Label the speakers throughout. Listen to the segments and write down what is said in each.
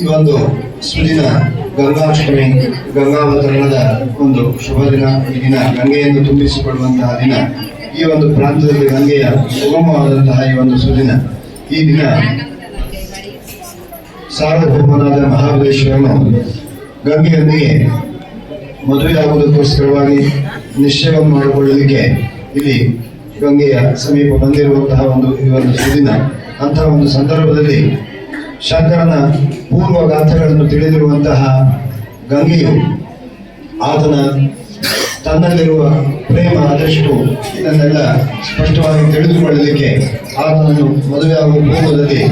Speaker 1: ಈ ಒಂದು ಸುದಿನ ಗಂಗಾಷ್ಟಮಿ ಗಂಗಾವತರಣದ ಒಂದು ಶುಭ ದಿನ ಈ ದಿನ. ಗಂಗೆಯನ್ನು ತುಂಬಿಸಿಕೊಳ್ಳುವಂತಹ ದಿನ. ಈ ಒಂದು ಪ್ರಾಂತದಲ್ಲಿ ಗಂಗೆಯ ಸುಗಮವಾದಂತಹ ಈ ಒಂದು ಸುದಿನ. ಈ ದಿನ ಸಾರ್ವಭೌಮನಾದ ಮಹಾಬಲೇಶ್ವರನು ಗಂಗೆಯೊಂದಿಗೆ ಮದುವೆಯಾಗುವುದಕ್ಕೋಸ್ಕರವಾಗಿ ನಿಶ್ಚಯವನ್ನು ಮಾಡಿಕೊಳ್ಳಲಿಕ್ಕೆ ಇಲ್ಲಿ ಗಂಗೆಯ ಸಮೀಪ ಬಂದಿರುವಂತಹ ಒಂದು ಈ ಒಂದು ಸುದಿನ. ಅಂತಹ ಒಂದು ಸಂದರ್ಭದಲ್ಲಿ ಶಂಕರನ ಪೂರ್ವ ಗಾಥೆಗಳನ್ನು ತಿಳಿದಿರುವಂತಹ ಗಂಗೆಯು ಆತನ ತನ್ನಲ್ಲಿರುವ ಪ್ರೇಮ ಆದಷ್ಟು ಇದನ್ನೆಲ್ಲ ಸ್ಪಷ್ಟವಾಗಿ ತಿಳಿದುಕೊಳ್ಳಲಿಕ್ಕೆ ಆತನನ್ನು ಮದುವೆಯಾಗುವ ಪೂರ್ವದಲ್ಲಿ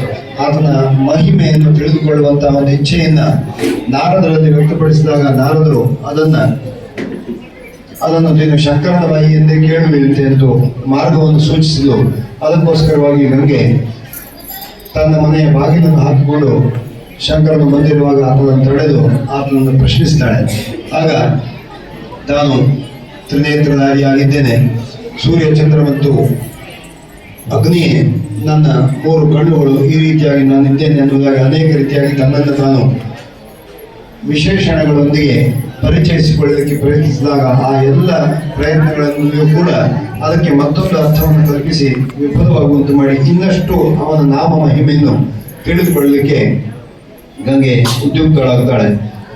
Speaker 1: ಆತನ ಮಹಿಮೆಯನ್ನು ತಿಳಿದುಕೊಳ್ಳುವಂತಹ ಒಂದು ಇಚ್ಛೆಯನ್ನ ನಾರದರಲ್ಲಿ ವ್ಯಕ್ತಪಡಿಸಿದಾಗ ನಾರದರು ಅದನ್ನ ಅದನ್ನು ನೀನು ಶಂಕರನ ಬಾಯಿಯಂದೇ ಕೇಳುವಂತೆ ಎಂದು ಮಾರ್ಗವನ್ನು ಸೂಚಿಸಿದ್ದು ಅದಕ್ಕೋಸ್ಕರವಾಗಿ ಗಂಗೆ ತನ್ನ ಮನೆಯ ಬಾಗಿಲನ್ನು ಹಾಕಿಕೊಂಡು ಶಂಕರನು ಬಂದಿರುವಾಗ ಆತನನ್ನು ತಡೆದು ಆತನನ್ನು ಪ್ರಶ್ನಿಸ್ತಾಳೆ ಆಗ ತಾನು ತ್ರಿನೇತ್ರಧಾರಿಯಾಗಿದ್ದೇನೆ ಸೂರ್ಯ, ಚಂದ್ರ ಮತ್ತು ಅಗ್ನಿಯೇ ನನ್ನ ಮೂರು ಕಣ್ಣುಗಳು ಈ ರೀತಿಯಾಗಿ ನಾನು ಇದ್ದೇನೆ ಅನ್ನುವುದಾಗಿ ಅನೇಕ ರೀತಿಯಾಗಿ ತನ್ನನ್ನು ತಾನು ವಿಶೇಷಣಗಳೊಂದಿಗೆ ಪರಿಚಯಿಸಿಕೊಳ್ಳಲಿಕ್ಕೆ ಪ್ರಯತ್ನಿಸಿದಾಗ ಆ ಎಲ್ಲ ಪ್ರಯತ್ನಗಳನ್ನೂ ಕೂಡ ಅದಕ್ಕೆ ಮತ್ತೊಂದು ಅರ್ಥವನ್ನು ಕಲ್ಪಿಸಿ, ವಿಫಲವಾಗುವಂತೆ ಮಾಡಿ ಇನ್ನಷ್ಟು ಅವನ ನಾಮ ಮಹಿಮೆಯನ್ನು ತಿಳಿದುಕೊಳ್ಳಲಿಕ್ಕೆ ಗಂಗೆ ಉದ್ಯುಕ್ತಳಾಗುತ್ತಾಳೆ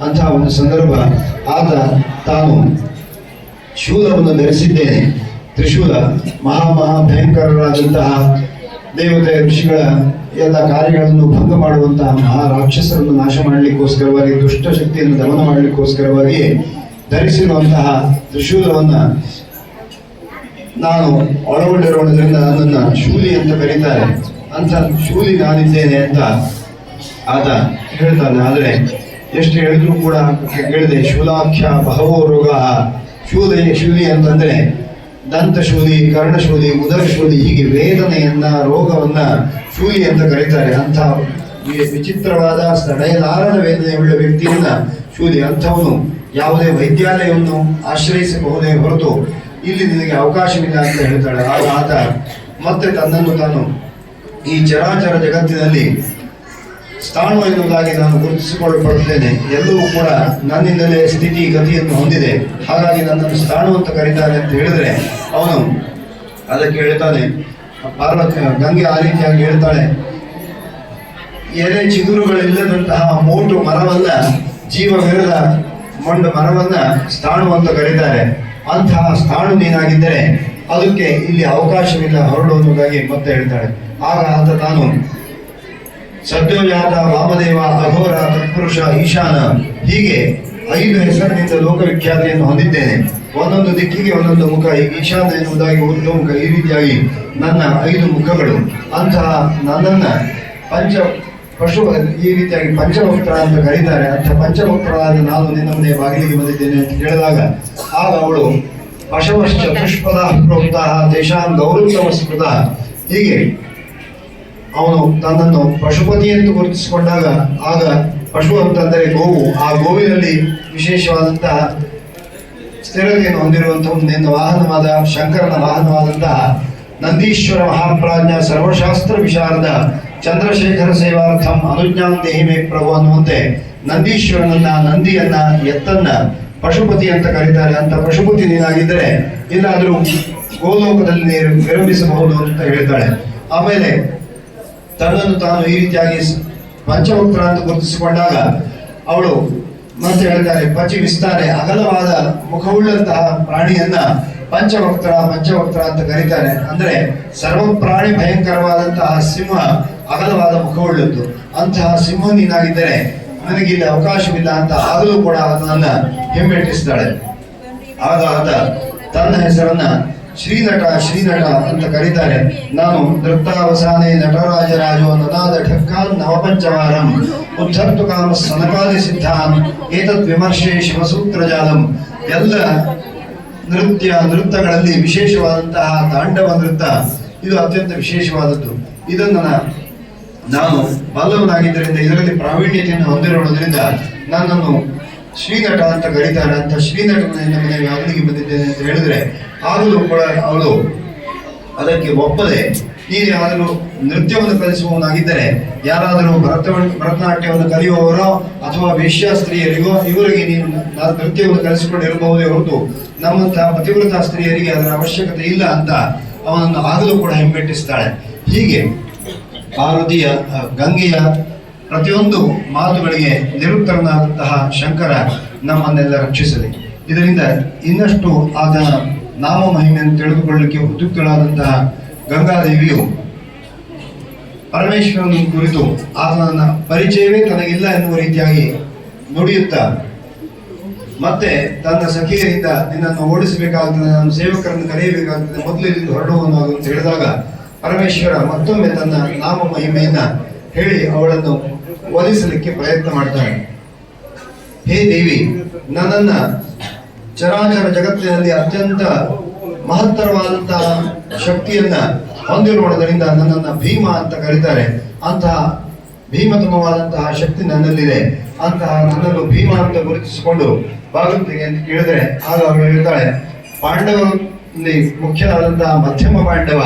Speaker 1: ಅಂತಹ ಒಂದು ಸಂದರ್ಭ ಆತ ತಾನು ಶೂಲವನ್ನು ಧರಿಸಿದ್ದೇನೆ. ತ್ರಿಶೂಲ ಮಹಾ ಮಹಾ ದೇವತೆ ಋಷಿಗಳ ಎಲ್ಲ ಕಾರ್ಯಗಳನ್ನು ಭಂಗ ಮಾಡುವಂತಹ ಮಹಾ ರಾಕ್ಷಸರನ್ನು ನಾಶ ಮಾಡಲಿಕ್ಕೋಸ್ಕರವಾಗಿ ದುಷ್ಟ ಶಕ್ತಿಯನ್ನು ದಮನ ಮಾಡಲಿಕ್ಕೋಸ್ಕರವಾಗಿ ಧರಿಸಿರುವಂತಹ ತ್ರಿಶೂಲವನ್ನ ನಾನು ಒಳಗೊಂಡಿರುವುದರಿಂದ ನನ್ನನ್ನು ಶೂಲಿ ಅಂತ ಕರೀತಾರೆ ಅಂತ ಶೂಲಿ ನಾನಿದ್ದೇನೆ ಅಂತ ಆತ ಹೇಳ್ತಾನೆ. ಆದರೆ ಎಷ್ಟು ಹೇಳಿದ್ರು ಕೂಡ ಹೇಳಿದೆ, ಶೂಲಾಖ್ಯ ಬಹವೋ ರೋಗ. ಶೂಲಿ ಶೂಲಿ ಅಂತಂದ್ರೆ ದಂತಶೂಲಿ ಕರ್ಣಶೂಲಿ ಉದರಶೂಲಿ ಹೀಗೆ ವೇದನೆಯನ್ನ, ರೋಗವನ್ನ ಶೂಲಿ ಅಂತ ಕರೀತಾರೆ. ವಿ- ವಿಚಿತ್ರವಾದ ಸಡೆಯಲಾರದ ವೇದನೆಯುಳ್ಳ ವ್ಯಕ್ತಿಯನ್ನ ಶೂಲಿ ಅಂಥವನು ಯಾವುದೇ ವೈದ್ಯಾಲಯವನ್ನು ಆಶ್ರಯಿಸಬಹುದೇ ಹೊರತು ಇಲ್ಲಿ ನಿನಗೆ ಅವಕಾಶವಿಲ್ಲ ಅಂತ ಹೇಳ್ತಾಳೆ. ಆಗ ಆತ ಮತ್ತೆ ತನ್ನನ್ನು ತಾನು ಈ ಚರಾಚರ ಜಗತ್ತಿನಲ್ಲಿ ಸ್ಥಾನ ಎನ್ನುವುದಾಗಿ ನಾನು ಗುರುತಿಸಿಕೊಳ್ಳಲ್ಪಡುತ್ತೇನೆ ಎಲ್ಲವೂ ಕೂಡ ನನ್ನಿಂದಲೇ ಸ್ಥಿತಿ, ಗತಿಯನ್ನು ಹೊಂದಿದೆ. ಹಾಗಾಗಿ ನನ್ನನ್ನು ಸ್ಥಾಣು ಅಂತ ಕರೀತಾನೆ ಅಂತ ಹೇಳಿದ್ರೆ ಅವನು ಅದಕ್ಕೆ ಹೇಳ್ತಾನೆ. ಪಾರ್ವತಿ ಗಂಗೆ ಆ ರೀತಿಯಾಗಿ ಹೇಳ್ತಾಳೆ. ಎಲೆ ಚಿಗುರುಗಳಿಲ್ಲದಂತಹ ಮೋಟು ಮರವನ್ನ, ಜೀವವಿರದ ಮಂಡು ಮರವನ್ನ ಸ್ಥಾಣು ಅಂತ ಕರೀತಾರೆ. ಅಂತಹ ಸ್ಥಾನ ನೀನಾಗಿದ್ದರೆ ಅದಕ್ಕೆ ಇಲ್ಲಿ ಅವಕಾಶವಿಲ್ಲ ಹೊರಡುವುದಾಗಿ ಮತ್ತೆ ಹೇಳ್ತಾಳೆ ಆಗ ಅಂತ ತಾನು, ಸದ್ಯೋಜಾತ ವಾಮದೇವ ಅಘೋರ ತತ್ಪುರುಷ ಈಶಾನ, ಹೀಗೆ ಐದು ಹೆಸರಿನಿಂದ ಲೋಕವಿಖ್ಯಾತಿಯನ್ನು ಹೊಂದಿದ್ದೇನೆ. ಒಂದೊಂದು ದಿಕ್ಕಿಗೆ ಒಂದೊಂದು ಮುಖ ಈಶಾನ ಎನ್ನುವುದಾಗಿ ಮುಖ ಈ ರೀತಿಯಾಗಿ ನನ್ನ ಐದು ಮುಖಗಳು. ಅಂತಹ ನನ್ನನ್ನು ಪಂಚ ಪಶು ಈ ರೀತಿಯಾಗಿ ಪಂಚಭಕ್ತರ ಅಂತ ಕರೀತಾರೆ. ಅಂತ ಪಂಚಭಕ್ತರಾದ ನಾನು ನಿನ್ನ ಮನೆಯ ಬಾಗಿಲಿಗೆ ಬಂದಿದ್ದೇನೆ ಅಂತ ಹೇಳಿದಾಗ ಆಗ ಅವಳು, ಪಶವಶ್ಚ ಪುಷ್ಪದ ಪ್ರೋಕ್ತ, ದೇಶಾನ್ ಗೌರವ ಹೀಗೆ ಅವನು ತನ್ನನ್ನು ಪಶುಪತಿ ಎಂದು ಗುರುತಿಸಿಕೊಂಡಾಗ, ಆಗ ಪಶು ಅಂತಂದರೆ ಗೋವು. ಆ ಗೋವಿನಲ್ಲಿ ವಿಶೇಷವಾದಂತಹ ಸ್ಥಿರತೆಯನ್ನು ಹೊಂದಿರುವಂತಹ ನಿನ್ನ ವಾಹನವಾದ ಶಂಕರನ ವಾಹನವಾದಂತಹ ನಂದೀಶ್ವರ ಮಹಾಪ್ರಾಜ್ಞ ಸರ್ವಶಾಸ್ತ್ರ ವಿಶಾರದ ಚಂದ್ರಶೇಖರ ಸೇವಾರ್ಥಂ ಅನುಜ್ಞಾನ ದೇಹಿ ಮೇ ಪ್ರಭು ಅನ್ನುವಂತೆ ನಂದೀಶ್ವರನನ್ನ, ನಂದಿಯನ್ನ ಎತ್ತನ್ನ ಪಶುಪತಿ ಅಂತ ಕರೀತಾರೆ. ಅಂತ ಪಶುಪತಿ ನೀನಾಗಿದ್ದರೆ ಇಲ್ಲಾದರೂ ಗೋಲೋಕದಲ್ಲಿ ನೀರು ವಿರಂಭಿಸಬಹುದು ಅಂತ ಹೇಳ್ತಾಳೆ ಆಮೇಲೆ ತನ್ನನ್ನು ತಾನು ಈ ರೀತಿಯಾಗಿ ಪಂಚಭಕ್ತರ ಅಂತ ಗುರುತಿಸಿಕೊಂಡಾಗ ಅವಳು ಮತ್ತೆ ಹೇಳ್ತಾರೆ ಪಚಿ ವಿಸ್ತಾರೆ, ಅಗಲವಾದ ಮುಖವುಳ್ಳಂತಹ ಪ್ರಾಣಿಯನ್ನ ಪಂಚಭಕ್ತರ ಪಂಚಭಕ್ತರ ಅಂತ ಕರೀತಾರೆ. ಅಂದ್ರೆ ಸರ್ವ ಪ್ರಾಣಿ ಭಯಂಕರವಾದಂತಹ ಸಿಂಹ ಅಗಲವಾದ ಮುಖವುಳ್ಳದ್ದು. ಅಂತಹ ಸಿಂಹ ನೀನಾಗಿದ್ದರೆ ನನಗಿಲ್ಲಿ ಅವಕಾಶವಿಲ್ಲ ಅಂತ ಆಗಲೂ ಕೂಡ ಅದನ್ನ ಹಿಮ್ಮೆಟ್ಟಿಸ್ತಾಳೆ. ಆಗ ಆತ ತನ್ನ ಹೆಸರನ್ನ ಶ್ರೀನಟ ಶ್ರೀನಟ ಅಂತ ಕರೀತಾರೆ. ನಾನು ನೃತ್ತಾವಸಾನೆ ನಟರಾಜರಾಜು ನನಾದ ಢಕ್ಕಾನ್ ನವಪಂಚವಾರಂ ಉದ್ಧರ್ತು ಕಾಮ ಸನಕಾದಿ ಸಿದ್ಧಾನ್, ಏತದ್ ವಿಮರ್ಶೆ ಶಿವಸೂತ್ರ ಜಾಲಂ ಎಲ್ಲ ನೃತ್ಯ ನೃತ್ಯಗಳಲ್ಲಿ ವಿಶೇಷವಾದಂತಹ ತಾಂಡವ ನೃತ್ಯ, ಇದು ಅತ್ಯಂತ ವಿಶೇಷವಾದದ್ದು. ಇದನ್ನು ನಾನು ಬಲ್ಲವನಾಗಿದ್ದರಿಂದ ಇದರಲ್ಲಿ ಪ್ರಾವೀಣ್ಯತೆಯನ್ನು ಹೊಂದಿರುವುದರಿಂದ ನನ್ನನ್ನು ಶ್ರೀನಟ ಅಂತ ಕರೀತಾರೆ. ಅಂತ ಶ್ರೀನಟನ ಮನೆಗೆ ಅವನಿಗೆ ಬಂದಿದ್ದೇನೆ ಅಂತ ಹೇಳಿದ್ರೆ ಆಗಲೂ ಕೂಡ ಅವಳು ಅದಕ್ಕೆ ಒಪ್ಪದೆ ನೀನು ಯಾರಾದರೂ ನೃತ್ಯವನ್ನು ಕಲಿಸುವವನಾಗಿದ್ದರೆ ಯಾರಾದರೂ ಭರತ ಭರತನಾಟ್ಯವನ್ನು ಕಲಿಯುವವರೋ ಅಥವಾ ವೇಶ್ಯ ಸ್ತ್ರೀಯರಿಗೋ, ಇವರಿಗೆ ನೀನು ನೃತ್ಯವನ್ನು ಕಲಿಸಿಕೊಂಡಿರಬಹುದೇ ಹೊರತು ನಮ್ಮಂತಹ ಪತಿವ್ರತ ಸ್ತ್ರೀಯರಿಗೆ ಅದರ ಅವಶ್ಯಕತೆ ಇಲ್ಲ ಅಂತ ಅವನನ್ನು ಆಗಲೂ ಕೂಡ ಹಿಂಬೆಟ್ಟಿಸ್ತಾಳೆ ಹೀಗೆ ಪಾರ್ವತಿಯ ಗಂಗೆಯ ಪ್ರತಿಯೊಂದು ಮಾತುಗಳಿಗೆ ನಿರುತ್ತರನಾದಂತಹ ಶಂಕರ ನಮ್ಮನ್ನೆಲ್ಲ ರಕ್ಷಿಸಲಿ ಇದರಿಂದ ಇನ್ನಷ್ಟು ಆತನ ನಾಮ ಮಹಿಮೆಯನ್ನು ತಿಳಿದುಕೊಳ್ಳಲಿಕ್ಕೆ ಉದ್ಯುಕ್ತಳಾದಂತಹ ಗಂಗಾದೇವಿಯು ಪರಮೇಶ್ವರನ ಕುರಿತು ಆತನ ಪರಿಚಯವೇ ತನಗಿಲ್ಲ ಎನ್ನುವ ರೀತಿಯಾಗಿ ನುಡಿಯುತ್ತಾ. ಮತ್ತೆ ತನ್ನ ಸಖಿಯರಿಂದ ನಿನ್ನನ್ನು ಓಡಿಸಬೇಕಾಗುತ್ತದೆ ನನ್ನ ಸೇವಕರನ್ನು ಕರೆಯಬೇಕಾಗುತ್ತದೆ ಮೊದಲು ಇಲ್ಲಿಂದ ಹೊರಡುವನು ಅಂತ ಹೇಳಿದಾಗ ಪರಮೇಶ್ವರ ಮತ್ತೊಮ್ಮೆ ತನ್ನ ನಾಮ ಮಹಿಮೆಯನ್ನ ಹೇಳಿ ಅವಳನ್ನು ಒಲಿಸಲಿಕ್ಕೆ ಪ್ರಯತ್ನ ಮಾಡ್ತಾನೆ. ಹೇ ದೇವಿ, ನನ್ನನ್ನ ಚರಾಚರ ಜಗತ್ತಿನಲ್ಲಿ ಅತ್ಯಂತ ಮಹತ್ತರವಾದಂತಹ ಶಕ್ತಿಯನ್ನ ಹೊಂದಿರುವುದರಿಂದ ನನ್ನನ್ನು ಭೀಮ ಅಂತ ಕರೀತಾರೆ. ಅಂತಹ ಭೀಮತಮವಾದಂತಹ ಶಕ್ತಿ ನನ್ನಲ್ಲಿದೆ. ಅಂತಹ ನನ್ನನ್ನು ಭೀಮ ಅಂತ ಗುರುತಿಸಿಕೊಂಡು ಭಾಗವತಿಗೆ ಅಂತ ಕೇಳಿದ್ರೆ ಆಗ ಅವಳು ಹೇಳ್ತಾಳೆ ಪಾಂಡವರಲ್ಲಿ ಮುಖ್ಯವಾದಂತಹ ಮಧ್ಯಮ ಪಾಂಡವ,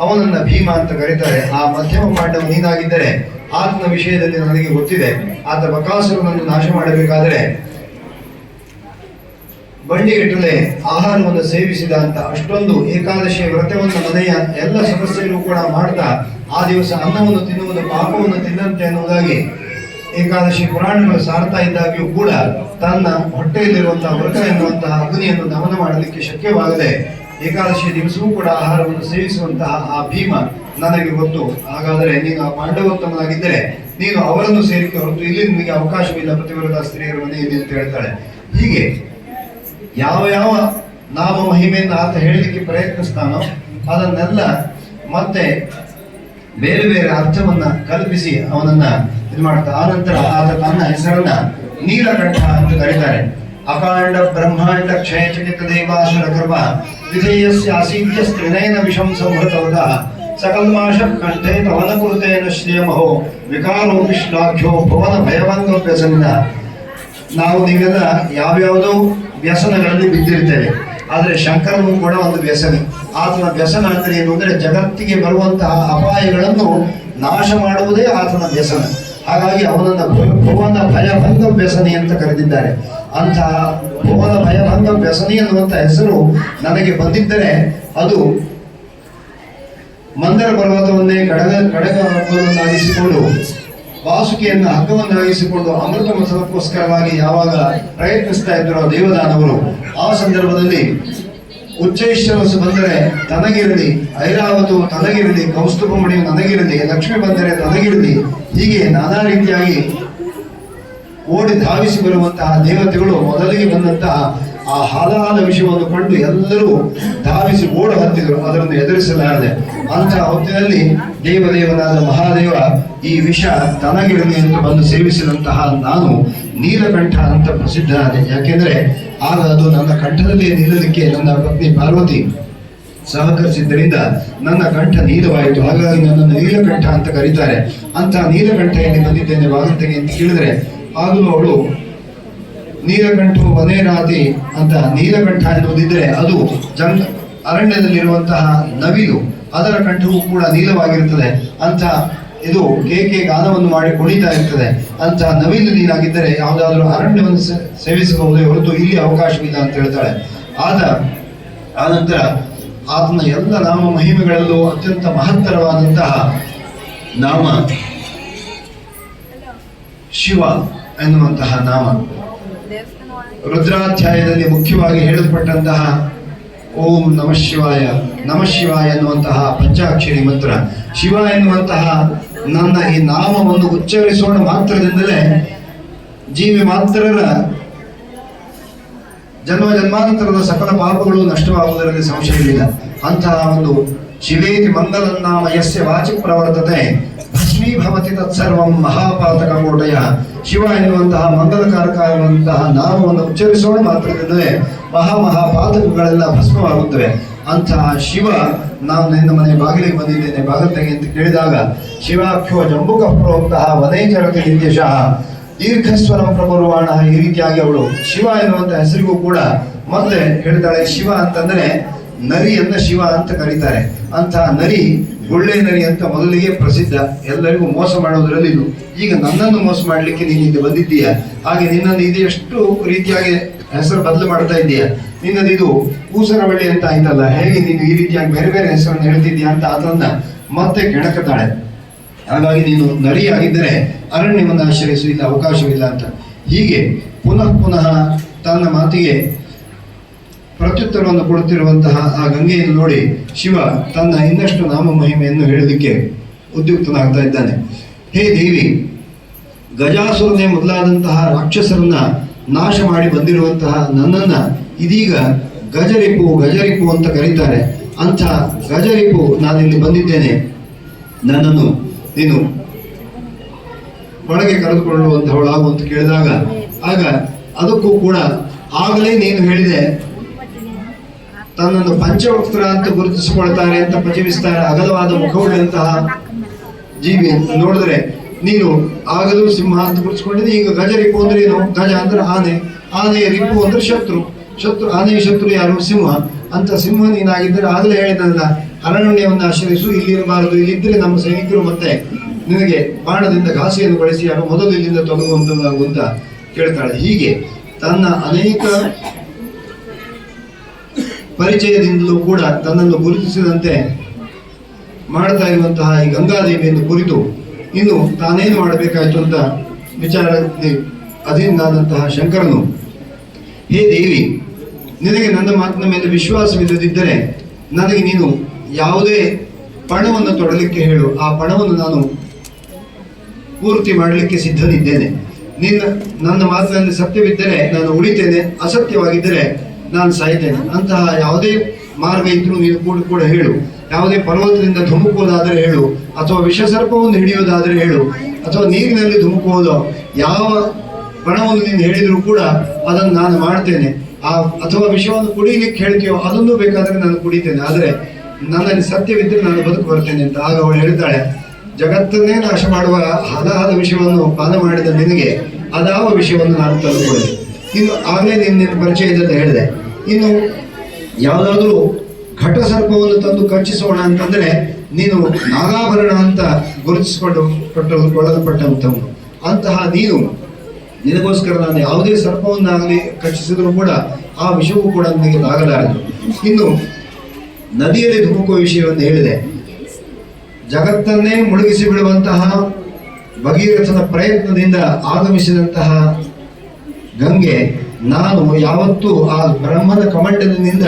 Speaker 1: ಅವನನ್ನ ಭೀಮ ಅಂತ ಕರೀತಾರೆ. ಆ ಮಧ್ಯಮ ಪಾಂಡವ ನೀನಾಗಿದ್ದರೆ ಆತನ ವಿಷಯದಲ್ಲಿ ನನಗೆ ಗೊತ್ತಿದೆ. ಆತ ಬಕಾಸುರನನ್ನು ನಾಶ ಮಾಡಬೇಕಾದರೆ ಬಂಡಿಗಟ್ಟಲೆ ಆಹಾರವನ್ನು ಸೇವಿಸಿದ ಅಂತ ಅಷ್ಟೊಂದು ಏಕಾದಶಿಯ ವ್ರತವನ್ನು ಮನೆಯ ಎಲ್ಲ ಸದಸ್ಯರು ಕೂಡ ಮಾಡ್ತಾ ಆ ದಿವಸ ಅನ್ನವನ್ನು ತಿನ್ನುವುದು, ಪಾಪವನ್ನು ತಿನ್ನಂತೆ ಅನ್ನುವುದಾಗಿ ಏಕಾದಶಿ ಪುರಾಣಗಳು ಸಾರ್ತಾ ಇದ್ದಾಗ್ಯೂ ಕೂಡ ತನ್ನ ಹೊಟ್ಟೆಯಲ್ಲಿರುವಂತಹ ವ್ರತ ಎನ್ನುವಂತಹ ಅಗ್ನಿಯನ್ನು ದಮನ ಮಾಡಲಿಕ್ಕೆ ಶಕ್ಯವಾಗದೆ ಏಕಾದಶಿ ದಿವಸವೂ ಕೂಡ ಆಹಾರವನ್ನು ಸೇವಿಸುವಂತಹ ಆ ಭೀಮ ನನಗೆ ಗೊತ್ತು. ಹಾಗಾದರೆ ನೀನು ಆ ಪಾಂಡವೋತ್ತಮನಾಗಿದ್ದರೆ ನೀನು ಅವರನ್ನು ಸೇರಿಕೆ ಹೊರತು ಇಲ್ಲಿ ನಿಮಗೆ ಅವಕಾಶವಿಲ್ಲ. ಪ್ರತಿವರದ ಸ್ತ್ರೀಯರ ಮನೆಯಲ್ಲಿ ಅಂತ ಹೇಳ್ತಾಳೆ. ಹೀಗೆ ಯಾವ ಯಾವ ನಾಮ ಮಹಿಮೆಯಿಂದ ಆತ ಹೇಳಲಿಕ್ಕೆ ಪ್ರಯತ್ನಿಸ್ತಾನೋ ಅದನ್ನೆಲ್ಲ ಮತ್ತೆ ಬೇರೆ ಬೇರೆ ಅರ್ಥವನ್ನ ಕಲ್ಪಿಸಿ ಅವನನ್ನ ಇದು ಮಾಡ್ತಾ ಆನಂತರ ಆತ ತನ್ನ ಹೆಸರನ್ನ ನೀಲಕಂಠ ಅಂತ ಕರೀತಾರೆ. ಅಕಾಂಡ ಬ್ರಹ್ಮಾಂಡ ಕ್ಷಯಚಕಿತ ದೇವಾಸುರ ಕರ್ಮ ವಿಧೇಯಸ್ಯ ಅಸೀತ್ಯ ಸ್ತ್ರಿನಯನ ವಿಷಂ ಸಂಹೃತವದ ಕಂಠೆ ತವನ ಕುರುತೇನ ಶ್ರೀಯಮಹೋ ವಿಕಾರೋ ವಿಶ್ಲಾಘ್ಯೋ ಭವನ ಭಯವಂಗ ನಾವು ನೀವೆಲ್ಲ ಯಾವ್ಯಾವುದೋ ವ್ಯಸನಗಳಲ್ಲಿ ಬಿದ್ದಿರ್ತೇವೆ ಆದರೆ ಶಂಕರನು ಕೂಡ ಒಂದು ವ್ಯಸನ. ಆತನ ವ್ಯಸನ ಅಂದ್ರೆ ಏನು ಅಂದ್ರೆ ಜಗತ್ತಿಗೆ ಬರುವಂತಹ ಅಪಾಯಗಳನ್ನು ನಾಶ ಮಾಡುವುದೇ ಆತನ ವ್ಯಸನ. ಹಾಗಾಗಿ ಅವನನ್ನ ಭುವನ ಭಯಭಂಗ ವ್ಯಸನಿ ಅಂತ ಕರೆದಿದ್ದಾರೆ. ಅಂತಹ ಭುವನ ಭಯಭಂಗ ವ್ಯಸನಿ ಅನ್ನುವಂಥ ಹೆಸರು ನನಗೆ ಬಂದಿದ್ದರೆ ಅದು ಮಂದರ ಪರ್ವತವನ್ನೇ ಕಡಗ ಕಡಗವನ್ನಾಗಿಸಿಕೊಂಡು ವಾಸುಕಿಯನ್ನು ಹಗ್ಗವನ್ನಾಗಿಸಿಕೊಂಡು ಅಮೃತ ಮಸಲಕ್ಕೋಸ್ಕರವಾಗಿ ಯಾವಾಗ ಪ್ರಯತ್ನಿಸ್ತಾ ಇದ್ದರೋ ದೇವದಾನವರು, ಆ ಸಂದರ್ಭದಲ್ಲಿ ಉಚ್ಚೈಶ್ವರಸು ಬಂದರೆ ತನಗಿರಲಿ, ಐರಾವತು ತನಗಿರಲಿ, ಕೌಸ್ತುಭಮಣಿಯು ನನಗಿರಲಿ, ಲಕ್ಷ್ಮಿ ಬಂದರೆ ತನಗಿರಲಿ, ಹೀಗೆ ನಾನಾ ರೀತಿಯಾಗಿ ಓಡಿ ಧಾವಿಸಿ ಬರುವಂತಹ ದೇವತೆಗಳು ಮೊದಲಿಗೆ ಬಂದಂತಹ ಆ ಹಾಲಹಾಲ ವಿಷಯವನ್ನು ಕಂಡು ಎಲ್ಲರೂ ಧಾವಿಸಿ ಓಡ ಹತ್ತಿದರು ಅದನ್ನು ಎದುರಿಸಲಾರದೆ ಅಂತಹ ಹೊತ್ತಿನಲ್ಲಿ ದೇವದೇವನಾದ ಮಹಾದೇವ ಈ ವಿಷ ತನಗಿಡಲಿ ಎಂದು ಬಂದು ಸೇವಿಸಿದಂತಹ ನಾನು ನೀಲಕಂಠ ಅಂತ ಪ್ರಸಿದ್ಧನಾದೆ. ಯಾಕೆಂದ್ರೆ ಆಗ ಅದು ನನ್ನ ಕಂಠದಲ್ಲಿ ನಿಲ್ಲಲಿಕ್ಕೆ ನನ್ನ ಪತ್ನಿ ಪಾರ್ವತಿ ಸಹಕರಿಸಿದ್ದರಿಂದ ನನ್ನ ಕಂಠ ನೀಲವಾಯಿತು. ಹಾಗಾಗಿ ನನ್ನನ್ನು ನೀಲಕಂಠ ಅಂತ ಕರೀತಾರೆ. ಅಂತ ನೀಲಕಂಠ ಎಲ್ಲಿ ಬಂದಿದ್ದೇನೆ ವಾಗಂತೆಗೆ ಅಂತ ಕೇಳಿದ್ರೆ ಆಗಲೂ ಅವಳು ನೀಲಕಂಠ ವನೇರಾತಿ ಅಂತ ನೀಲಕಂಠ ಎನ್ನುವುದಿದ್ರೆ ಅದು ಜಂಗ ಅರಣ್ಯದಲ್ಲಿರುವಂತಹ ನವಿಲು ಅದರ ಕಂಠವೂ ಕೂಡ ನೀಲವಾಗಿರುತ್ತದೆ. ಅಂತ ಇದು ಕೇಕೆ ಗಾನವನ್ನು ಮಾಡಿ ಕುಣಿತಾ ಇರ್ತದೆ. ಅಂತ ನವಿಲು ನೀನಾಗಿದ್ದರೆ ಯಾವುದಾದ್ರೂ ಅರಣ್ಯವನ್ನು ಸೇವಿಸಬಹುದು ಸೇವಿಸಬಹುದೇ ಹೊರತು ಇಲ್ಲಿ ಅವಕಾಶವಿಲ್ಲ ಅಂತ ಹೇಳ್ತಾಳೆ. ಆದ ಆನಂತರ ಆತನ ಎಲ್ಲ ನಾಮ ಮಹಿಮೆಗಳಲ್ಲೂ ಅತ್ಯಂತ ಮಹತ್ತರವಾದಂತಹ ನಾಮ ಶಿವ ಎನ್ನುವಂತಹ ನಾಮ. ರುದ್ರಾಧ್ಯಾಯದಲ್ಲಿ ಮುಖ್ಯವಾಗಿ ಹೇಳಲ್ಪಟ್ಟಂತಹ ಓಂ ನಮ ಶಿವಾಯ ನಮ ಶಿವಾಯ ಎನ್ನುವಂತಹ ಪಂಚಾಕ್ಷರಿ ಮಂತ್ರ. ಶಿವ ಎನ್ನುವಂತಹ ನನ್ನ ಈ ನಾಮವನ್ನು ಉಚ್ಚರಿಸೋಣ ಮಾತ್ರದಿಂದಲೇ ಜೀವಿ ಮಾತ್ರರ ಜನ್ಮ ಜನ್ಮಾಂತರದ ಸಕಲ ಪಾಪಗಳು ನಷ್ಟವಾಗುವುದರಲ್ಲಿ ಸಂಶಯವಿಲ್ಲ ಅಂತಹ ಒಂದು ಶಿವೇತಿ ಮಂಗಲನ್ನಾಮ ಯಸ್ಯ ವಾಚಿ ಪ್ರವರ್ತತೆ. ಭಸ್ಮೀಭವತಿ ತತ್ಸರ್ವಂ ಮಹಾಪಾತಕ ಕೋಟಯ. ಶಿವ ಎನ್ನುವಂತಹ ಮಂಗಲಕಾರಕ ಎನ್ನುವಂತಹ ನಾಮವನ್ನು ಉಚ್ಚರಿಸೋಣ ಮಾತ್ರದಿಂದಲೇ ಮಹಾ ಮಹಾ ಪಾದಕಗಳೆಲ್ಲ ಭಸ್ಮವಾಗುತ್ತವೆ. ಅಂತಹ ಶಿವ ನಾನು ನಿನ್ನ ಮನೆ ಬಾಗಿಲಿಗೆ ಬಂದಿದ್ದೇನೆ, ಬಾಗಲ್ತೆಗೆ ಅಂತ ಕೇಳಿದಾಗ ಶಿವಾಖ್ಯೋ ಜಂಬುಕ ಪ್ರೋಕ್ತಃ ವನೇಚರತಿ ನಿರ್ದೇಶಃ ದೀರ್ಘಸ್ವರ ಪ್ರಭುರ್ವಾಣ ಈ ರೀತಿಯಾಗಿ ಅವಳು ಶಿವ ಎನ್ನುವಂತ ಹೆಸರಿಗೂ ಕೂಡ ಮತ್ತೆ ಹೇಳ್ತಾಳೆ ಶಿವ ಅಂತಂದ್ರೆ ನರಿಯನ್ನ ಶಿವ ಅಂತ ಕರೀತಾರೆ. ಅಂತಹ ನರಿ ಗುಳ್ಳೆ ನರಿ ಅಂತ ಮೊದಲಿಗೆ ಪ್ರಸಿದ್ಧ. ಎಲ್ಲರಿಗೂ ಮೋಸ ಮಾಡೋದ್ರಲ್ಲಿ ಈಗ ನನ್ನನ್ನು ಮೋಸ ಮಾಡಲಿಕ್ಕೆ ನೀನು ಇಲ್ಲಿ ಬಂದಿದ್ದೀಯ? ಹಾಗೆ ನಿನ್ನನ್ನು ಇದು ಎಷ್ಟು ರೀತಿಯಾಗಿ ಹೆಸರು ಬದಲು ಮಾಡ್ತಾ ಇದೆಯಾ ನಿನ್ನದು ಇದು ಕೂಸರವಳ್ಳಿ ಅಂತ ಆಯ್ತಲ್ಲ, ಹೇಗೆ ನೀನು ಈ ರೀತಿಯಾಗಿ ಬೇರೆ ಬೇರೆ ಹೆಸರನ್ನು ಹೇಳ್ತಿದ್ಯಾ ಅಂತ ಅದನ್ನ ಮತ್ತೆ ಕೆಣಕತಾಳೆ ಹಾಗಾಗಿ ನೀನು ನರಿಯಾಗಿದ್ದರೆ ಅರಣ್ಯವನ್ನು ಆಶ್ರಯಿಸಲಿಲ್ಲ ಅವಕಾಶವಿಲ್ಲ ಅಂತ. ಹೀಗೆ ಪುನಃ ಪುನಃ ತನ್ನ ಮಾತಿಗೆ ಪ್ರತ್ಯುತ್ತರವನ್ನು ಕೊಡುತ್ತಿರುವಂತಹ ಆ ಗಂಗೆಯನ್ನು ನೋಡಿ ಶಿವ ತನ್ನ ಇನ್ನಷ್ಟು ನಾಮ ಮಹಿಮೆಯನ್ನು ಹೇಳಲಿಕ್ಕೆ ಉದ್ಯುಕ್ತನಾಗ್ತಾ ಇದ್ದಾನೆ. ಹೇ ದೇವಿ, ಗಜಾಸುರನೇ ಮೊದಲಾದಂತಹ ರಾಕ್ಷಸರನ್ನ ನಾಶ ಮಾಡಿ ಬಂದಿರುವಂತಹ ನನ್ನನ್ನ ಇದೀಗ ಗಜರಿಪು ಗಜರಿಪು ಅಂತ ಕರೀತಾರೆ. ಅಂಥ ಗಜರಿಪು ನಾನಿಲ್ಲಿ ಬಂದಿದ್ದೇನೆ. ನನ್ನನ್ನು ನೀನು ಒಳಗೆ ಕರೆದುಕೊಳ್ಳುವಂತಹವಳಾಗು ಅಂತ ಕೇಳಿದಾಗ, ಆಗ ಅದಕ್ಕೂ ಕೂಡ ಆಗಲೇ ನೀನು ಹೇಳಿದೆ, ತನ್ನನ್ನು ಪಂಚವಕ್ತರ ಅಂತ ಗುರುತಿಸಿಕೊಳ್ತಾರೆ ಅಂತ ಪ್ರಚೀವಿಸ್ತಾರೆ ಅಗಲವಾದ ಮುಖವುಳ್ಳಂತಹ ಜೀವಿ ಅಂತ ನೋಡಿದ್ರೆ ನೀನು ಆಗಲೂ ಸಿಂಹ ಅಂತ ಗುರುತಿಸ್ಕೊಂಡಿದ್ದೆ ಈಗ ಗಜ ರಿಪು ಅಂದ್ರೆ ಏನು? ಗಜ ಅಂದ್ರೆ ಆನೆ. ಆನೆಯ ರಿಪು ಅಂದ್ರೆ ಶತ್ರು. ಶತ್ರು, ಆನೆಯ ಶತ್ರು ಯಾರು? ಸಿಂಹ. ಅಂತ ಸಿಂಹ ನೀನಾಗಿದ್ದರೆ ಆಗಲೇ ಹೇಳಿದಲ್ಲ ಅರಣ್ಯವನ್ನು ಆಶ್ರಯಿಸು. ಇಲ್ಲಿರಬಾರದು. ಇಲ್ಲಿದ್ದರೆ ನಮ್ಮ ಸೈನಿಕರು ಮತ್ತೆ ನಿನಗೆ ಬಾಣದಿಂದ ಘಾಸಿಯನ್ನು ಬಳಸಿ ಯಾರು ಮೊದಲು ಇಲ್ಲಿಂದ ತೊಗೊಂಡು ಅಂತ ಕೇಳ್ತಾಳೆ. ಹೀಗೆ ತನ್ನ ಅನೇಕ ಪರಿಚಯದಿಂದಲೂ ಕೂಡ ತನ್ನನ್ನು ಗುರುತಿಸಿದಂತೆ ಮಾಡ್ತಾ ಇರುವಂತಹ ಈ ಗಂಗಾದೇವಿಯನ್ನು ಕುರಿತು ಇನ್ನು ತಾನೇನು ಮಾಡಬೇಕಾಯ್ತು ಅಂತ ವಿಚಾರದಲ್ಲಿ ಅಧೀನಾದಂತಹ ಶಂಕರನು, ಹೇ ದೇವಿ, ನಿನಗೆ ನನ್ನ ಮಾತಿನ ಮೇಲೆ ವಿಶ್ವಾಸವಿಲ್ಲದಿದ್ದರೆ ನನಗೆ ನೀನು ಯಾವುದೇ ಪಣವನ್ನು ತೊಡಲಿಕ್ಕೆ ಹೇಳು. ಆ ಪಣವನ್ನು ನಾನು ಪೂರ್ತಿ ಮಾಡಲಿಕ್ಕೆ ಸಿದ್ಧನಿದ್ದೇನೆ. ನಿನ್ನ ನನ್ನ ಮಾತಿನಲ್ಲಿ ಸತ್ಯವಿದ್ದರೆ ನಾನು ಉಳಿತೇನೆ, ಅಸತ್ಯವಾಗಿದ್ದರೆ ನಾನು ಸಾಯ್ತೇನೆ ಅಂತಹ ಯಾವುದೇ ಮಾರ್ಗ ಇದ್ರೂ ನೀನು ಕೂಡ ಕೂಡ ಹೇಳು. ಯಾವುದೇ ಪರ್ವತದಿಂದ ಧುಮುಕೋದಾದರೆ ಹೇಳು. ಅಥವಾ ವಿಷ ಸರ್ಪವನ್ನು ಹಿಡಿಯೋದಾದ್ರೆ ಹೇಳು, ಅಥವಾ ನೀರಿನಲ್ಲಿ ಧುಮುಕುವುದು, ಯಾವ ಪಣವನ್ನು ನೀನು ಹೇಳಿದರೂ ಕೂಡ ಅದನ್ನು ನಾನು ಮಾಡ್ತೇನೆ. ಆ, ಅಥವಾ ವಿಷವನ್ನು ಕುಡಿಯಲಿಕ್ಕೆ ಹೇಳ್ತೀಯೋ ಅದನ್ನು ಬೇಕಾದರೆ ನಾನು ಕುಡಿತೇನೆ. ಆದರೆ ನನ್ನಲ್ಲಿ ಸತ್ಯವಿದ್ದರೆ ನಾನು ಬದುಕು ಬರ್ತೇನೆ ಅಂತ ಆಗ ಅವಳು ಹೇಳಿದ್ದಾಳೆ ಜಗತ್ತನ್ನೇ ನಾಶ ಮಾಡುವ ಹಲವಾದ ವಿಷಯವನ್ನು ಪಾನ ಮಾಡಿದ ನಿನಗೆ ಅದಾವ ವಿಷಯವನ್ನು ನಾನು ತಂದುಕೊಳ್ಳಿ ಇನ್ನು ಆಗಲೇ ನಿನ್ನ ಪರಿಚಯದಲ್ಲಿ ಹೇಳಿದೆ, ಇನ್ನು ಯಾವುದಾದ್ರೂ ಘಟ ಸರ್ಪವನ್ನು ತಂದು ಕಚ್ಚಿಸೋಣ ಅಂತಂದ್ರೆ ನೀನು ನಾಗಾಭರಣ ಅಂತ ಗುರುತಿಸಿಕೊಂಡು ಕೊಟ್ಟು ಕೊಳ್ಳಲ್ಪಟ್ಟಂಥವನು ಅಂತಹ ನೀನು, ನಿನಗೋಸ್ಕರ ನಾನು ಯಾವುದೇ ಸರ್ಪವನ್ನಾಗಲಿ ಕಚ್ಚಿಸಿದ್ರು ಕೂಡ ಆ ವಿಷವೂ ಕೂಡ ನನಗೆ ತಾಗಲಾರದು ಇನ್ನು, ನದಿಯಲ್ಲಿ ಧುಮುಕುವ ವಿಷಯವನ್ನು ಹೇಳಿದೆ. ಜಗತ್ತನ್ನೇ ಮುಳುಗಿಸಿ ಬಿಡುವಂತಹ ಭಗೀರಥನ ಪ್ರಯತ್ನದಿಂದ ಆಗಮಿಸಿದಂತಹ ಗಂಗೆ, ನಾನು ಯಾವತ್ತೂ ಆ ಬ್ರಹ್ಮನ ಕಮಂಡಲಿನಿಂದ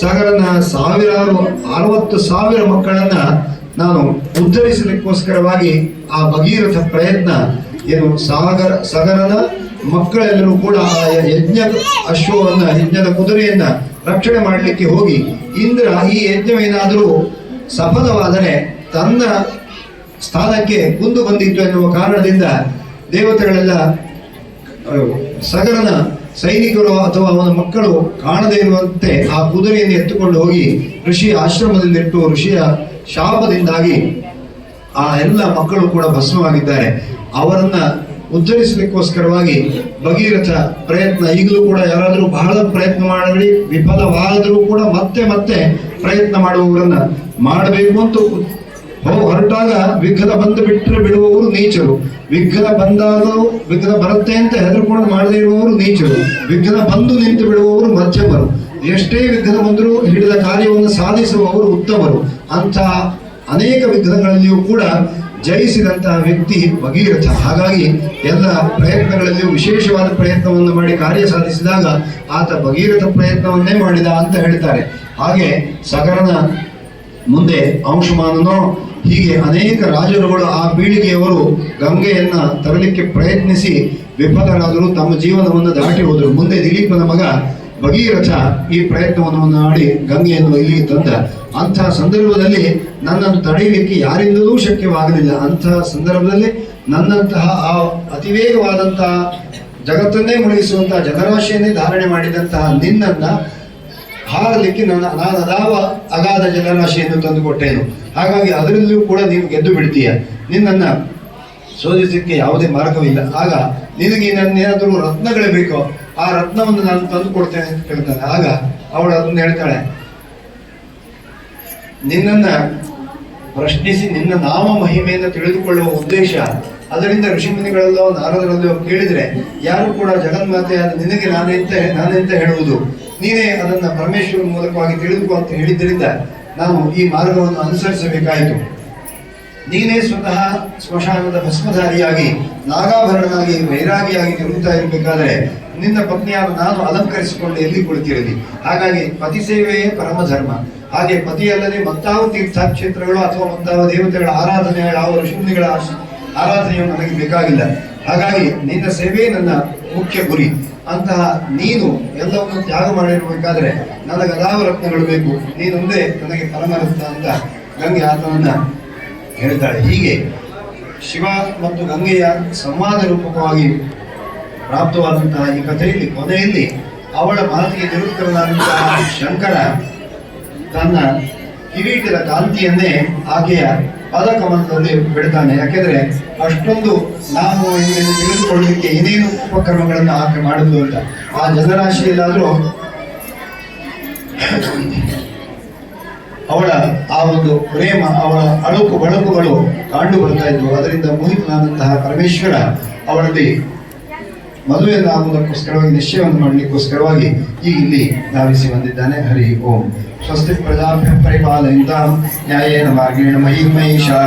Speaker 1: ಸಾಗರನ ಸಾವಿರಾರು ಅರವತ್ತು ಸಾವಿರ ಮಕ್ಕಳನ್ನ ನಾನು ಉದ್ಧರಿಸಲಿಕ್ಕೋಸ್ಕರವಾಗಿ ಆ ಭಗೀರಥ ಪ್ರಯತ್ನ ಏನು ಸಾಗರ, ಸಗರನ ಮಕ್ಕಳೆಲ್ಲರೂ ಕೂಡ ಆ ಯಜ್ಞ ಅಶ್ವವನ್ನ, ಯಜ್ಞದ ಕುದುರೆಯನ್ನ ರಕ್ಷಣೆ ಮಾಡಲಿಕ್ಕೆ ಹೋಗಿ. ಇಂದ್ರ ಈ ಯಜ್ಞವೇನಾದರೂ ಸಫಲವಾದರೆ ತನ್ನ ಸ್ಥಾನಕ್ಕೆ ಕುಂದು ಬಂದಿತ್ತು ಎನ್ನುವ ಕಾರಣದಿಂದ ದೇವತೆಗಳೆಲ್ಲ ಸಗರನ ಸೈನಿಕರು ಅಥವಾ ಅವನ ಮಕ್ಕಳು ಕಾಣದೇ ಇರುವಂತೆ ಆ ಕುದುರೆಯನ್ನು ಎತ್ತುಕೊಂಡು ಹೋಗಿ ಋಷಿಯ ಆಶ್ರಮದಲ್ಲಿಟ್ಟು ಋಷಿಯ ಶಾಪದಿಂದಾಗಿ ಆ ಎಲ್ಲ ಮಕ್ಕಳು ಕೂಡ ಭಸ್ಮವಾಗಿದ್ದಾರೆ. ಅವರನ್ನ ಉದ್ಧರಿಸಲಿಕ್ಕೋಸ್ಕರವಾಗಿ ಭಗೀರಥ ಪ್ರಯತ್ನ, ಈಗಲೂ ಕೂಡ ಯಾರಾದರೂ ಬಹಳ ಪ್ರಯತ್ನ ಮಾಡಲಿ, ವಿಫಲವಾದರೂ ಕೂಡ ಮತ್ತೆ ಮತ್ತೆ ಪ್ರಯತ್ನ ಮಾಡುವವರನ್ನ ಮಾಡಬೇಕು ಅಂತ ಹೋ ಹೊರಟಾಗ ವಿಘ್ನ ಬಂದು ಬಿಟ್ಟರೆ ಬಿಡುವವರು ನೀಚರು. ವಿಘ್ನ ಬಂದಾಗ ವಿಘ್ನ ಬರುತ್ತೆ ಅಂತ ಹೆದರ್ಕೊಂಡು ಮಾಡದೇ ಇರುವವರು ನೀಚರು. ವಿಘ್ನ ಬಂದು ನಿಂತು ಬಿಡುವವರು ಮಧ್ಯಮರು. ಎಷ್ಟೇ ವಿಘ್ನ ಬಂದರೂ ಹಿಡಿದ ಕಾರ್ಯವನ್ನು ಸಾಧಿಸುವವರು ಉತ್ತಮರು. ಅಂತ ಅನೇಕ ವಿಘ್ನಗಳಲ್ಲಿಯೂ ಕೂಡ ಜಯಿಸಿದಂತಹ ವ್ಯಕ್ತಿ ಭಗೀರಥ. ಹಾಗಾಗಿ ಎಲ್ಲ ಪ್ರಯತ್ನಗಳಲ್ಲಿಯೂ ವಿಶೇಷವಾದ ಪ್ರಯತ್ನವನ್ನು ಮಾಡಿ ಕಾರ್ಯ ಸಾಧಿಸಿದಾಗ ಆತ ಭಗೀರಥ ಪ್ರಯತ್ನವನ್ನೇ ಮಾಡಿದ ಅಂತ ಹೇಳ್ತಾರೆ. ಹಾಗೆ ಸಗರನ ಮುಂದೆ ಅಂಶುಮಾನನೋ ಹೀಗೆ ಅನೇಕ ರಾಜರುಗಳು ಆ ಪೀಳಿಗೆಯವರು ಗಂಗೆಯನ್ನ ತರಲಿಕ್ಕೆ ಪ್ರಯತ್ನಿಸಿ ವಿಫಲರಾದರು, ತಮ್ಮ ಜೀವನವನ್ನು ದಾಟಿ ಹೋದರು. ಮುಂದೆ ದಿಲೀಪನ ಮಗ ಭಗೀರಥ ಈ ಪ್ರಯತ್ನವನ್ನು ಮಾಡಿ ಗಂಗೆಯನ್ನು ಇಲ್ಲಿಗೆ ತಂದ. ಅಂತಹ ಸಂದರ್ಭದಲ್ಲಿ ನನ್ನನ್ನು ತಡೆಯಲಿಕ್ಕೆ ಯಾರಿಂದಲೂ ಶಕ್ಯವಾಗಲಿಲ್ಲ. ಅಂತಹ ಸಂದರ್ಭದಲ್ಲಿ ನನ್ನಂತಹ ಆ ಅತಿವೇಗವಾದಂತಹ ಜಗತ್ತನ್ನೇ ಮುಳುಗಿಸುವಂತಹ ಜಗರಾಶಿಯನ್ನೇ ಧಾರಣೆ ಮಾಡಿದಂತಹ ನಿನ್ನನ್ನ ಹಾರಲಿಕ್ಕೆ ನಾನು ಅದಾವ ಅಗಾಧ ಜಲರಾಶಿಯನ್ನು ತಂದುಕೊಟ್ಟೇನು. ಹಾಗಾಗಿ ಅದರಲ್ಲೂ ಕೂಡ ನೀನು ಗೆದ್ದು ಬಿಡ್ತೀಯ. ನಿನ್ನನ್ನು ಶೋಧಿಸಲಿಕ್ಕೆ ಯಾವುದೇ ಮಾರ್ಗವಿಲ್ಲ. ಆಗ ನಿನಗೆ ನನ್ನೇನಾದರೂ ರತ್ನಗಳೇ ಬೇಕೋ ಆ ರತ್ನವನ್ನು ನಾನು ತಂದು ಕೊಡ್ತೇನೆ ಅಂತ ಕೇಳ್ತಾನೆ ಆಗ ಅವಳು ಅದನ್ನು ಹೇಳ್ತಾಳೆ, ನಿನ್ನನ್ನು ಪ್ರಶ್ನಿಸಿ ನಿನ್ನ ನಾಮ ಮಹಿಮೆಯನ್ನು ತಿಳಿದುಕೊಳ್ಳುವ ಉದ್ದೇಶ, ಅದರಿಂದ ಋಷಿಮುನಿಗಳಲ್ಲೋ ನಾರದರಲ್ಲೋ ಕೇಳಿದರೆ ಯಾರು ಕೂಡ ಜಗನ್ಮಾತೆಯಾದ ನಿನಗೆ ನಾನೆಂತ ನಾನೆಂತ ಹೇಳುವುದು? ನೀನೇ ಅದನ್ನು ಪರಮೇಶ್ವರ ಮೂಲಕವಾಗಿ ತಿಳಿದುಕೋ ಅಂತ ಹೇಳಿದ್ದರಿಂದ ನಾವು ಈ ಮಾರ್ಗವನ್ನು ಅನುಸರಿಸಬೇಕಾಯಿತು. ನೀನೇ ಸ್ವತಃ ಸ್ಮಶಾನದ ಭಸ್ಮಧಾರಿಯಾಗಿ, ನಾಗಾಭರಣನಾಗಿ, ವೈರಾಗಿಯಾಗಿ ತಿರುಗುತ್ತಾ ಇರಬೇಕಾದ್ರೆ ನಿನ್ನ ಪತ್ನಿಯಾದ ನಾನು ಅಲಂಕರಿಸಿಕೊಂಡು ಎಲ್ಲಿ ಕುಳಿತಿರಲಿ ಹಾಗಾಗಿ ಪತಿ ಸೇವೆಯೇ ಪರಮಧರ್ಮ ಹಾಗೆ ಪತಿಯಲ್ಲದೆ ಮತ್ತಾವ ತೀರ್ಥಕ್ಷೇತ್ರಗಳು ಅಥವಾ ಮತ್ತಾವ ದೇವತೆಗಳ ಆರಾಧನೆ ಯಾವ ಋಷಿಮುನಿಗಳ ಆರಾಧನೆಯು ನನಗೆ ಬೇಕಾಗಿಲ್ಲ. ಹಾಗಾಗಿ ನಿನ್ನ ಸೇವೆಯೇ ನನ್ನ ಮುಖ್ಯ ಗುರಿ. ಅಂತಹ ನೀನು ಎಲ್ಲವನ್ನು ತ್ಯಾಗ ಮಾಡಿರಬೇಕಾದ್ರೆ ನನಗೆ ಅದಾವ ರತ್ನಗಳು ಬೇಕು. ನೀನೊಂದೇ ನನಗೆ ಪರಮರತ್ನ ಅಂತ ಗಂಗೆ ಆತನನ್ನ ಹೇಳ್ತಾಳೆ. ಹೀಗೆ ಶಿವ ಮತ್ತು ಗಂಗೆಯ ಸಂವಾದ ರೂಪಕವಾಗಿ ಪ್ರಾಪ್ತವಾದಂತಹ ಈ ಕಥೆಯಲ್ಲಿ, ಕೊನೆಯಲ್ಲಿ ಅವಳ ಮಾತಿಗೆ ನಿರುತ್ತರನಾದಂತಹ ಶಂಕರ ತನ್ನ ಕಿರೀಟದ ಕಾಂತಿಯನ್ನೇ ಆಕೆಯ ಪದಕಮಲದಲ್ಲಿ ಬಿಡ್ತಾನೆ ಯಾಕೆಂದ್ರೆ ಅಷ್ಟೊಂದು ನಾವು ಇಲ್ಲಿ ತಿಳಿದುಕೊಳ್ಳಲಿಕ್ಕೆ ಏನೇನು ಉಪಕ್ರಮಗಳನ್ನು ಆಕೆ ಮಾಡಿದ್ಲು ಅಂತ. ಆ ಜನರಾಶಿಯಲ್ಲಾದ್ರೂ ಅವಳ ಆ ಒಂದು ಪ್ರೇಮ, ಅವಳ ಅಳುಕು ಬಳಕುಗಳು ಕಂಡು ಬರ್ತಾ ಇದ್ವು. ಅದರಿಂದ ಮೋಹಿತನಾದಂತಹ ಪರಮೇಶ್ವರ ಅವಳಲ್ಲಿ ಮದುವೆಯನ್ನಾಗುವುದಕ್ಕೋಸ್ಕರವಾಗಿ ನಿಶ್ಚಯವನ್ನು ಮಾಡಲಿಕ್ಕೋಸ್ಕರವಾಗಿ ಈಗ ಇಲ್ಲಿ ಧಾವಿಸಿ ಬಂದಿದ್ದಾನೆ. ಹರಿ ಓಂ. स्वस्ति प्रजाभ्यः न्यायेन मार्गेण मयीमयीषा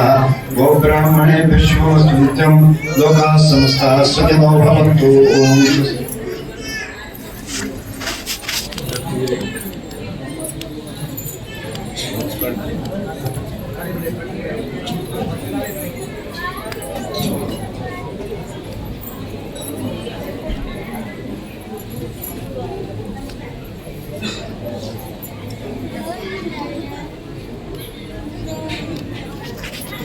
Speaker 1: गोब्राह्मणे विश्वस्तुत्यं लोकाः समस्ताः सुखिनो भवन्तु